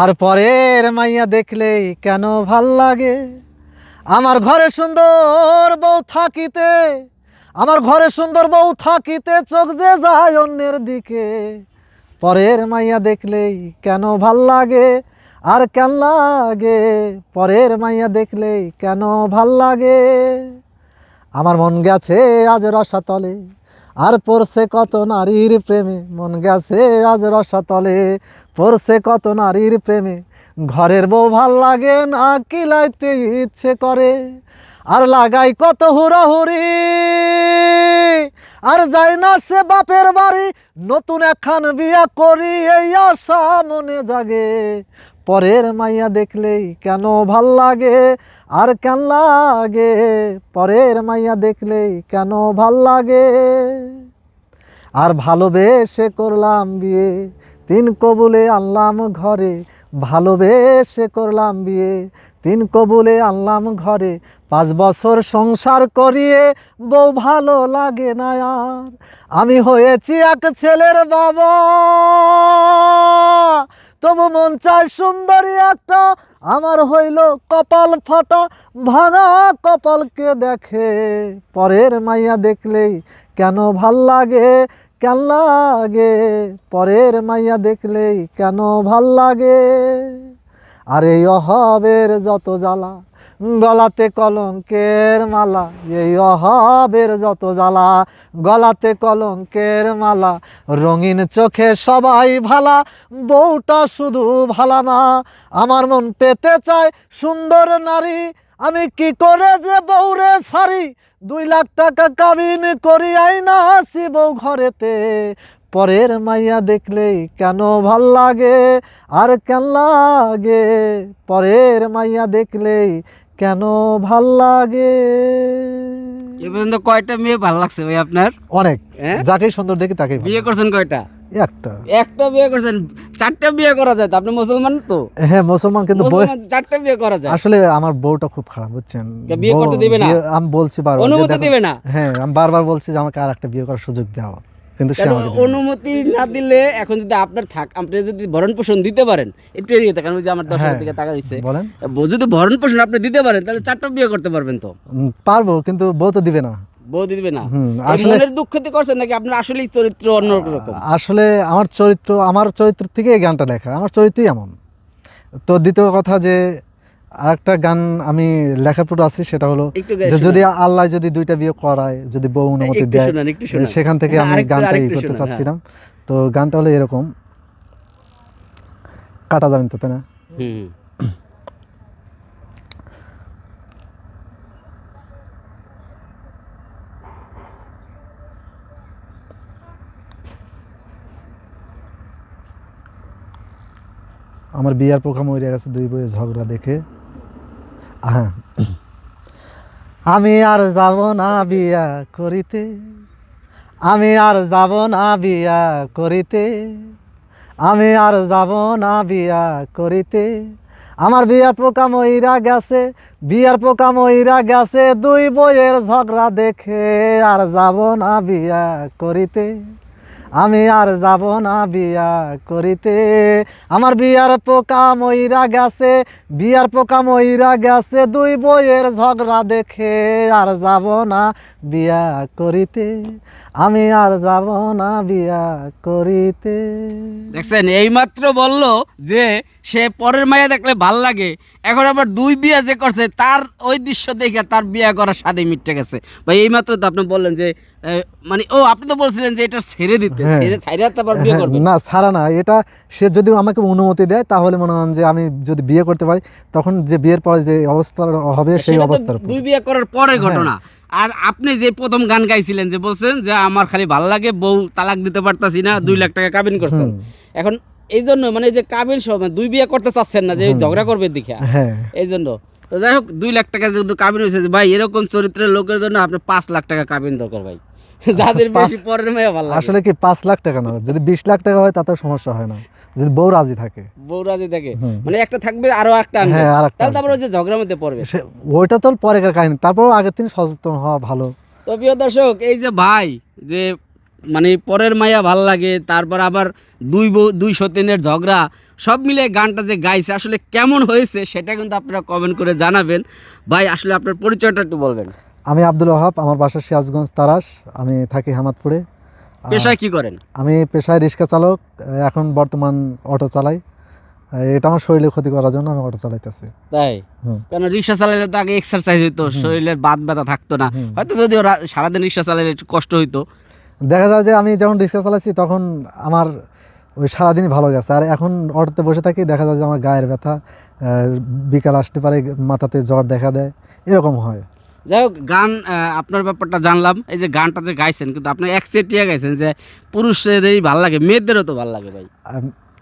আর পরের মাইয়া দেখলেই কেন ভালো লাগে? আমার ঘরে সুন্দর বউ থাকিতে, আমার ঘরে সুন্দর বউ থাকিতে চোখ যে যায় অন্যের দিকে। পরের মাইয়া দেখলেই কেন ভালো লাগে? আর কেন লাগে? পরের মাইয়া দেখলেই কেন ভালো লাগে? আমার মন গেছে আজ রসাতলে। আর পড়ছে কত নারীর প্রেমে? মন গেছে আজ রসাতলে। পড়ছে কত নারীর প্রেমে? ঘরের বউ ভালো লাগে না, কিলাইতে ইচ্ছে করে। আর লাগাই কত হুড়াহুড়ি। আর যাই না সে বাপের বাড়ি, নতুন একখান বিয়া করি, এই আশা মনে জাগে। পরের মাইয়া দেখলেই কেন ভালো লাগে? আর কেন লাগে? পরের মাইয়া দেখলেই কেন ভালো লাগে? আর ভালোবেসে করলাম বিয়ে, তিন কবুলে আনলাম ঘরে। ভালোবেসে করলাম বিয়ে, তিন কবুলে আনলাম ঘরে। পাঁচ বছর সংসার করিয়ে বউ ভালো লাগে না আর। আমি হয়েছি এক ছেলের বাবা। তবু মন চায় সুন্দরী একটা। আমার হইল কপাল ফাটা, ভাঙা কপালকে দেখে। পরের মাইয়া দেখলেই কেন ভালো লাগে, কেন লাগে? পরের মাইয়া দেখলেই কেন ভালো লাগে? আর এই অভাবের যত জ্বালা গলাতে কলঙ্কের মালা, এই অভাবের যত জ্বালা, গলাতে কলঙ্কের মালা, রঙিন চোখে সবাই ভালা, বউটা শুধু ভালা না, আমার মন পেতে চায় সুন্দর নারী, আমি কি করে যে বউরে সারি দুই লাখ টাকা কাবিন করি আইনা আসি বউ ঘরেতে, পরের মাইয়া দেখলেই কেন ভালো লাগে, আর কেন লাগে? পরের মাইয়া দেখলেই কেন ভালো লাগে? এ পর্যন্ত কয়টা মেয়ে ভালো লাগছে ভাই আপনার? অনেক। হ্যাঁ? যাকেই সুন্দর দেখি তাকে বিয়ে করছেন কয়টা? একটা। একটা বিয়ে করছেন। চারটা বিয়ে করা যায় আপনি মুসলমান তো? হ্যাঁ মুসলমান কিন্তু চারটা বিয়ে করা যায়। আসলে আমার বউটা খুব খারাপ বুঝছেন? বিয়ে করতে দিবে না? আমি বলছি বারবার অনুমতি দিবে না? হ্যাঁ আমি বারবার বলছি যে আমাকে আর একটা বিয়ে করার সুযোগ দেওয়া কিন্তু। অনুমতি না দিলে এখন যদি আপনার থাক আপনি যদি ভরণ পোষণ দিতে পারেন একটু এদিকে তাকান ওই যে আমার দর্শকের হ্যাঁ। দিকে হইছে। বলেন। যদি ভরণ পোষণ আপনি দিতে পারেন তাহলে চারটা বিয়ে করতে পারবেন তো। পারব কিন্তু বউ তো দিবে না। বউ দিবে না। মনের দুঃখতে করছেন নাকি আপনার আসলেই চরিত্র অন্যরকম? আসলে আমার চরিত্র আমার চরিত্র থেকে এই গানটা লেখা। আমার চরিত্রই এমন। তো দ্বিতীয় কথা যে আরেকটা গান আমি লেখার পর আছি সেটা হলো যে যদি আল্লাহ যদি দুইটা বিয়ে করায় যদি বউ অনুমতি দেয় সেখান থেকে হ্যাঁ, আমি গানটা ই করতে হ্যাঁ। চাচ্ছিলাম। তো গানটা হলো এরকম। কাটা যাবেন তো তাই না? আমার বিয়ার পোকা মরে গেছে দুই বইয়ে ঝগড়া দেখে। হ্যাঁ আমি আর যাব না বিয়া করিতে। আমি আর যাব না বিয়া করিতে। আমি আর যাব না বিয়া করিতে। আমার বিয়ার পোকা মইরা গেছে, বিয়ার পোকা মইরা গেছে। দুই বইয়ের ঝগড়া দেখে আর যাব না বিয়া করিতে। আমি আর যাব না বিয়া করিতে। আমার বিয়ার পোকা ময়রা গেছে, বিয়ার পোকা ময়রা গেছে, দুই বইয়ের ঝগড়া দেখে আর যাব না বিয়া করিতে। আমি আর যাব না বিয়া করিতে। দেখছেন, এইমাত্র বলল যে, সে পরের মায়া দেখলে ভালো লাগে। এখন আবার দুই বিয়া যে করছে, তার ওই দৃশ্য দেখে তার বিয়া করার স্বাদে মিটে গেছে। ভাই, এইমাত্র তো আপনি বললেন যে মানে ও আপনি তো বলছিলেন যে এটা ছেড়ে দিতে হ্যাঁ। ছেড়ে ছাইরা তারপর বিয়ে হ্যাঁ, করবে। না ছাড়া না এটা সে যদি আমাকে অনুমতি দেয় তাহলে মনে হন যে আমি যদি বিয়ে করতে পারি তখন যে বিয়ের পরে যে অবস্থা হবে সেই অবস্থার দুই বিয়ে করার পরের হ্যাঁ। ঘটনা। আর আপনি যে প্রথম গান গাইছিলেন যে বলছেন যে আমার খালি ভালো লাগে বউ তালাক দিতে পারতাছি না দুই লাখ টাকা কাবিন করছেন। এখন এই জন্য মানে যে কাবিন সহ মানে দুই বিয়ে করতে চাচ্ছেন না যে ঝগড়া করবে দেখে হ্যাঁ। এই জন্য। তো যাই হোক দুই লাখ টাকা যেহেতু কাবিন হয়েছে ভাই এরকম চরিত্রের লোকের জন্য আপনার পাঁচ লাখ টাকা কাবিন দরকার ভাই। যাদের বেশি পরের মেয়ে ভালো লাগে। আসলে কি পাঁচ লাখ টাকা না? যদি বিশ লাখ টাকা হয় তাতে সমস্যা হয় না। যদি বউ রাজি থাকে। বৌরাজি দেখে হুম। মানে একটা থাকবে আরও একটা আনবে। হ্যাঁ আর একটা তাহলে তারপর ওই যে ঝগড়ার মধ্যে পড়বে। ওইটা তো পরেকার কাহিনী। তারপরেও আগের দিন সচেতন হওয়া ভালো। তো প্রিয় দর্শক এই যে ভাই যে মানে পরের মায়া ভালো লাগে তারপর আবার দুই বউ দুই সতীনের ঝগড়া সব মিলে গানটা যে গাইছে আসলে কেমন হয়েছে সেটা কিন্তু আপনারা কমেন্ট করে জানাবেন। ভাই আসলে আপনার পরিচয়টা একটু বলবেন। আমি আব্দুল ওহাব আমার বাসা সিরাজগঞ্জ তারাস আমি থাকি হামাদপুরে। পেশায় কি করেন? আমি পেশায় রিক্সা চালক এখন বর্তমান অটো চালাই। এটা আমার শরীরে ক্ষতি করার জন্য আমি অটো চালাইতেছি। তাই। কেন রিক্সা চালাইলে তো আগে এক্সারসাইজ হইতো শরীরের বাদ ব্যথা থাকতো না। হয়তো যদি ওরা সারাদিন রিক্সা চালালে একটু কষ্ট হইতো। দেখা যায় যে আমি যখন রিক্সা চালাচ্ছি তখন আমার ওই সারাদিনই ভালো গেছে। আর এখন অটোতে বসে থাকি দেখা যায় যে আমার গায়ের ব্যথা বিকাল আসতে পারে মাথাতে জ্বর দেখা দেয় এরকম হয়। যাই হোক গান আপনার ব্যাপারটা জানলাম। এই যে গানটা যে গাইছেন কিন্তু আপনি একচেটিয়া গাইছেন যে পুরুষদেরই ভালো লাগে মেয়েদেরও তো ভালো লাগে ভাই।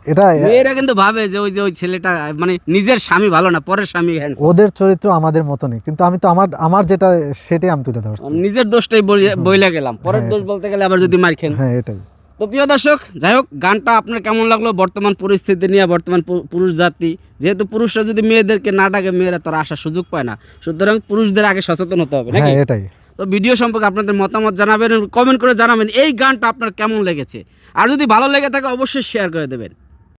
এটা মেয়েরা কিন্তু ভাবে যে ওই যে ওই ছেলেটা মানে নিজের স্বামী ভালো না পরের স্বামী ওদের চরিত্র আমাদের মতনই কিন্তু আমি তো আমার আমার যেটা সেটাই আমি তুলে ধরছি। নিজের দোষটাই বই- বইলা গেলাম পরের দোষ বলতে গেলে আবার যদি মার খেন। হ্যাঁ এটাই। তো প্রিয় দর্শক যাই হোক গানটা আপনার কেমন লাগল? বর্তমান পরিস্থিতি নিয়ে বর্তমান পুরুষ জাতি। যেহেতু পুরুষরা যদি মেয়েদেরকে না ডাকে মেয়েরা তারা আসার সুযোগ পায় না। সুতরাং পুরুষদের আগে সচেতন হতে হবে নাকি? হ্যাঁ এটাই। তো ভিডিও সম্পর্কে আপনাদের মতামত জানাবেন কমেন্ট করে জানাবেন এই গানটা আপনার কেমন লেগেছে? আর যদি ভালো লেগে থাকে অবশ্যই শেয়ার করে দেবেন।